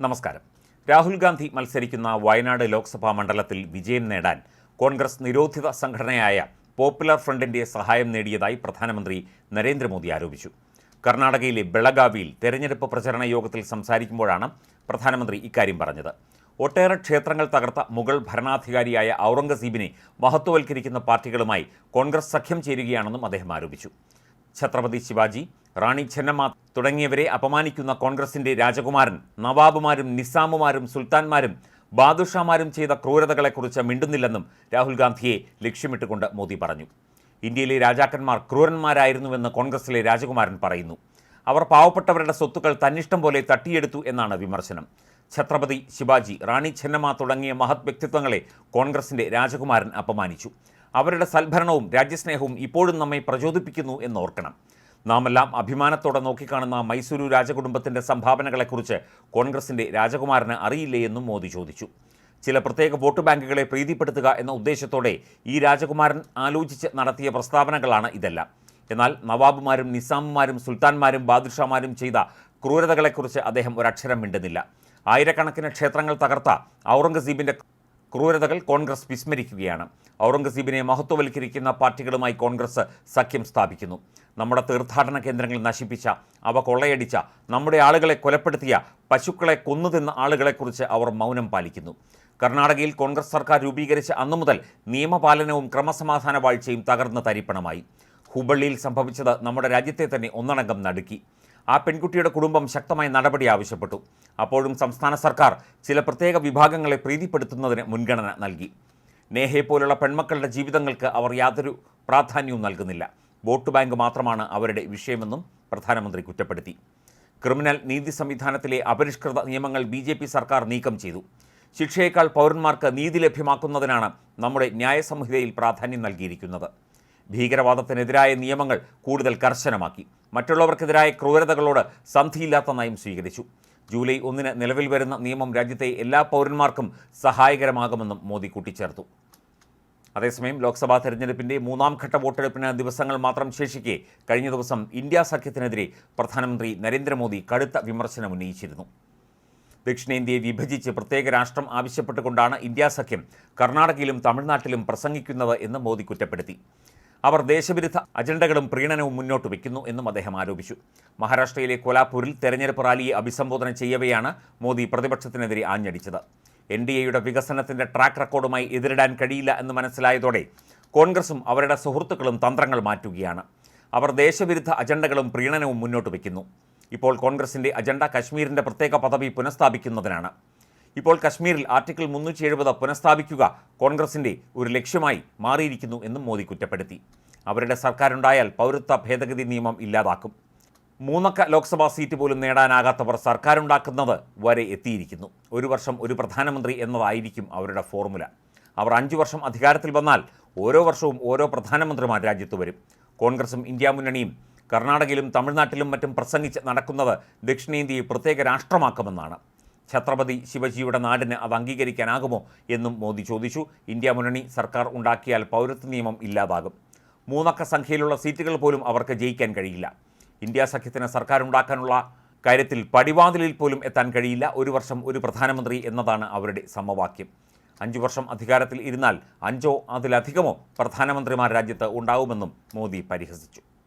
നമസ്കാരം. രാഹുൽ ഗാന്ധി മത്സരിക്കുന്ന വയനാട് ലോക്സഭാ മണ്ഡലത്തിൽ വിജയം നേടാൻ കോൺഗ്രസ് നിരോധിത സംഘടനയായ പോപ്പുലർ ഫ്രണ്ടിന്റെ സഹായം നേടിയതായി പ്രധാനമന്ത്രി നരേന്ദ്രമോദി ആരോപിച്ചു. കർണാടകയിലെ ബെളഗാവിയിൽ തെരഞ്ഞെടുപ്പ് പ്രചരണ യോഗത്തിൽ സംസാരിക്കുമ്പോഴാണ് പ്രധാനമന്ത്രി ഇക്കാര്യം പറഞ്ഞത്. ഒട്ടേറെ ക്ഷേത്രങ്ങൾ തകർത്ത മുഗൾ ഭരണാധികാരിയായ ഔറംഗസീബിനെ മഹത്വവൽക്കരിക്കുന്ന പാർട്ടികളുമായി കോൺഗ്രസ് സഖ്യം ചേരുകയാണെന്നും അദ്ദേഹം ആരോപിച്ചു. ഛത്രപതി ശിവാജി റാണി ചെന്നമ്മ തുടങ്ങിയവരെ അപമാനിക്കുന്ന കോൺഗ്രസിന്റെ രാജകുമാരൻ നവാബുമാരും നിസാമുമാരും സുൽത്താൻമാരും ബാദുഷാമാരും ചെയ്ത ക്രൂരതകളെക്കുറിച്ച് മിണ്ടുന്നില്ലെന്നും രാഹുൽ ഗാന്ധിയെ ലക്ഷ്യമിട്ടുകൊണ്ട് മോദി പറഞ്ഞു. ഇന്ത്യയിലെ രാജാക്കന്മാർ ക്രൂരന്മാരായിരുന്നുവെന്ന് കോൺഗ്രസിലെ രാജകുമാരൻ പറയുന്നു. അവർ പാവപ്പെട്ടവരുടെ സ്വത്തുക്കൾ തന്നിഷ്ടം പോലെ തട്ടിയെടുത്തു എന്നാണ് വിമർശനം. ഛത്രപതി ശിവാജി റാണി ചെന്നമ്മ തുടങ്ങിയ മഹത് വ്യക്തിത്വങ്ങളെ കോൺഗ്രസിന്റെ രാജകുമാരൻ അപമാനിച്ചു. അവരുടെ സൽഭരണവും രാജ്യസ്നേഹവും ഇപ്പോഴും നമ്മെ പ്രചോദിപ്പിക്കുന്നു എന്നോർക്കണം. നാമെല്ലാം അഭിമാനത്തോടെ നോക്കിക്കാണുന്ന മൈസൂരു രാജകുടുംബത്തിന്റെ സംഭാവനകളെക്കുറിച്ച് കോൺഗ്രസിന്റെ രാജകുമാരന് അറിയില്ലേ എന്നും മോദി ചോദിച്ചു. ചില പ്രത്യേക വോട്ട് ബാങ്കുകളെ പ്രീതിപ്പെടുത്തുക എന്ന ഉദ്ദേശത്തോടെ ഈ രാജകുമാരൻ ആലോചിച്ച് നടത്തിയ പ്രസ്താവനകളാണ് ഇതെല്ലാം. എന്നാൽ നവാബുമാരും നിസാമുമാരും സുൽത്താൻമാരും ബാദുഷാമാരും ചെയ്ത ക്രൂരതകളെക്കുറിച്ച് അദ്ദേഹം ഒരക്ഷരം മിണ്ടുന്നില്ല. ആയിരക്കണക്കിന് ക്ഷേത്രങ്ങൾ തകർത്ത ഔറംഗസീബിന്റെ ക്രൂരതകൾ കോൺഗ്രസ് വിസ്മരിക്കുകയാണ്. ഔറംഗസീബിനെ മഹത്വവൽക്കരിക്കുന്ന പാർട്ടികളുമായി കോൺഗ്രസ് സഖ്യം സ്ഥാപിക്കുന്നു. നമ്മുടെ തീർത്ഥാടന കേന്ദ്രങ്ങൾ നശിപ്പിച്ച അവ കൊള്ളയടിച്ച നമ്മുടെ ആളുകളെ കൊലപ്പെടുത്തിയ പശുക്കളെ കൊന്നുതിന്ന ആളുകളെക്കുറിച്ച് അവർ മൗനം പാലിക്കുന്നു. കർണാടകയിൽ കോൺഗ്രസ് സർക്കാർ രൂപീകരിച്ച അന്നു മുതൽ നിയമപാലനവും ക്രമസമാധാന വാഴ്ചയും തകർന്ന് തരിപ്പണമായി. ഹുബള്ളിയിൽ സംഭവിച്ചത് നമ്മുടെ രാജ്യത്തെ തന്നെ ഒന്നടങ്കം നടുക്കി. ആ പെൺകുട്ടിയുടെ കുടുംബം ശക്തമായ നടപടി ആവശ്യപ്പെട്ടു. അപ്പോഴും സംസ്ഥാന സർക്കാർ ചില പ്രത്യേക വിഭാഗങ്ങളെ പ്രീതിപ്പെടുത്തുന്നതിന് മുൻഗണന നൽകി. നേഹയെ പോലുള്ള പെൺമക്കളുടെ ജീവിതങ്ങൾക്ക് അവർ യാതൊരു പ്രാധാന്യവും നൽകുന്നില്ല. വോട്ട് ബാങ്ക് മാത്രമാണ് അവരുടെ വിഷയമെന്നും പ്രധാനമന്ത്രി കുറ്റപ്പെടുത്തി. ക്രിമിനൽ നീതി സംവിധാനത്തിലെ അപരിഷ്കൃത നിയമങ്ങൾ ബി ജെ പി സർക്കാർ നീക്കം ചെയ്തു. ശിക്ഷയേക്കാൾ പൗരന്മാർക്ക് നീതി ലഭ്യമാക്കുന്നതിനാണ് നമ്മുടെ ന്യായസംഹിതയിൽ പ്രാധാന്യം നൽകിയിരിക്കുന്നത്. ഭീകരവാദത്തിനെതിരായ നിയമങ്ങൾ കൂടുതൽ കർശനമാക്കി. മറ്റുള്ളവർക്കെതിരായ ക്രൂരതകളോട് സന്ധിയില്ലാത്ത നയം സ്വീകരിച്ചു. ജൂലൈ ഒന്നിന് നിലവിൽ വരുന്ന നിയമം രാജ്യത്തെ എല്ലാ പൗരന്മാർക്കും സഹായകരമാകുമെന്നും മോദി കൂട്ടിച്ചേർത്തു. അതേസമയം ലോക്സഭാ തെരഞ്ഞെടുപ്പിന്റെ മൂന്നാം ഘട്ട വോട്ടെടുപ്പിന് ദിവസങ്ങൾ മാത്രം ശേഷിക്കെ കഴിഞ്ഞ ദിവസം ഇന്ത്യ സഖ്യത്തിനെതിരെ പ്രധാനമന്ത്രി നരേന്ദ്രമോദി കടുത്ത വിമർശനം ഉന്നയിച്ചിരുന്നു. ദക്ഷിണേന്ത്യയെ വിഭജിച്ച് പ്രത്യേക രാഷ്ട്രം ആവശ്യപ്പെട്ടുകൊണ്ടാണ് ഇന്ത്യ സഖ്യം കർണാടകയിലും തമിഴ്നാട്ടിലും പ്രസംഗിക്കുന്നത് എന്ന് മോദി കുറ്റപ്പെടുത്തി. അവർ ദേശവിരുദ്ധ അജണ്ടകളും പ്രീണനവും മുന്നോട്ട് വയ്ക്കുന്നു എന്നും അദ്ദേഹം ആരോപിച്ചു. മഹാരാഷ്ട്രയിലെ കോലാപൂരിൽ തെരഞ്ഞെടുപ്പ് റാലിയെ അഭിസംബോധന ചെയ്യവെയാണ് മോദി പ്രതിപക്ഷത്തിനെതിരെ ആഞ്ഞടിച്ചത്. എൻ ഡി എയുടെ വികസനത്തിന്റെ ട്രാക്ക് റെക്കോർഡുമായി എതിരിടാൻ കഴിയില്ല എന്ന് മനസ്സിലായതോടെ കോൺഗ്രസും അവരുടെ സുഹൃത്തുക്കളും തന്ത്രങ്ങൾ മാറ്റുകയാണ്. അവർ ദേശവിരുദ്ധ അജണ്ടകളും പ്രീണനവും മുന്നോട്ട് വയ്ക്കുന്നു. ഇപ്പോൾ കോൺഗ്രസിന്റെ അജണ്ട കശ്മീരിന്റെ പ്രത്യേക പദവി പുനഃസ്ഥാപിക്കുന്നതിനാണ്. ഇപ്പോൾ കശ്മീരിൽ ആർട്ടിക്കിൾ മുന്നൂറ്റി എഴുപത് പുനഃസ്ഥാപിക്കുക കോൺഗ്രസിന്റെ ഒരു ലക്ഷ്യമായി മാറിയിരിക്കുന്നു എന്നും മോദി കുറ്റപ്പെടുത്തി. അവരുടെ സർക്കാരുണ്ടായാൽ പൗരത്വ ഭേദഗതി നിയമം ഇല്ലാതാക്കും. മൂന്നക്ക ലോക്സഭാ സീറ്റ് പോലും നേടാനാകാത്തവർ സർക്കാരുണ്ടാക്കുന്നത് വരെ എത്തിയിരിക്കുന്നു. ഒരു വർഷം ഒരു പ്രധാനമന്ത്രി എന്നതായിരിക്കും അവരുടെ ഫോർമുല. അവർ അഞ്ചു വർഷം അധികാരത്തിൽ വന്നാൽ ഓരോ വർഷവും ഓരോ പ്രധാനമന്ത്രിമാർ രാജ്യത്ത് വരും. കോൺഗ്രസും ഇന്ത്യ മുന്നണിയും കർണാടകയിലും തമിഴ്നാട്ടിലും മറ്റും പ്രസംഗിച്ച് നടക്കുന്നത് ദക്ഷിണേന്ത്യയെ പ്രത്യേക രാഷ്ട്രമാക്കുമെന്നാണ്. ഛത്രപതി ശിവജിയുടെ നാടിന് അത് അംഗീകരിക്കാനാകുമോ എന്നും മോദി ചോദിച്ചു. ഇന്ത്യ മുന്നണി സർക്കാർ ഉണ്ടാക്കിയാൽ പൗരത്വ നിയമം ഇല്ലാതാകും. മൂന്നക്ക സംഖ്യയിലുള്ള സീറ്റുകൾ പോലും അവർക്ക് ജയിക്കാൻ കഴിയില്ല. ഇന്ത്യ സഖ്യത്തിന് സർക്കാർ ഉണ്ടാക്കാനുള്ള കാര്യത്തിൽ പടിവാതിലിൽ പോലും എത്താൻ കഴിയില്ല. ഒരു വർഷം ഒരു പ്രധാനമന്ത്രി എന്നതാണ് അവരുടെ സമവാക്യം. അഞ്ചു വർഷം അധികാരത്തിൽ ഇരുന്നാൽ അഞ്ചോ അതിലധികമോ പ്രധാനമന്ത്രിമാർ രാജ്യത്ത് ഉണ്ടാവുമെന്നും മോദി പരിഹസിച്ചു.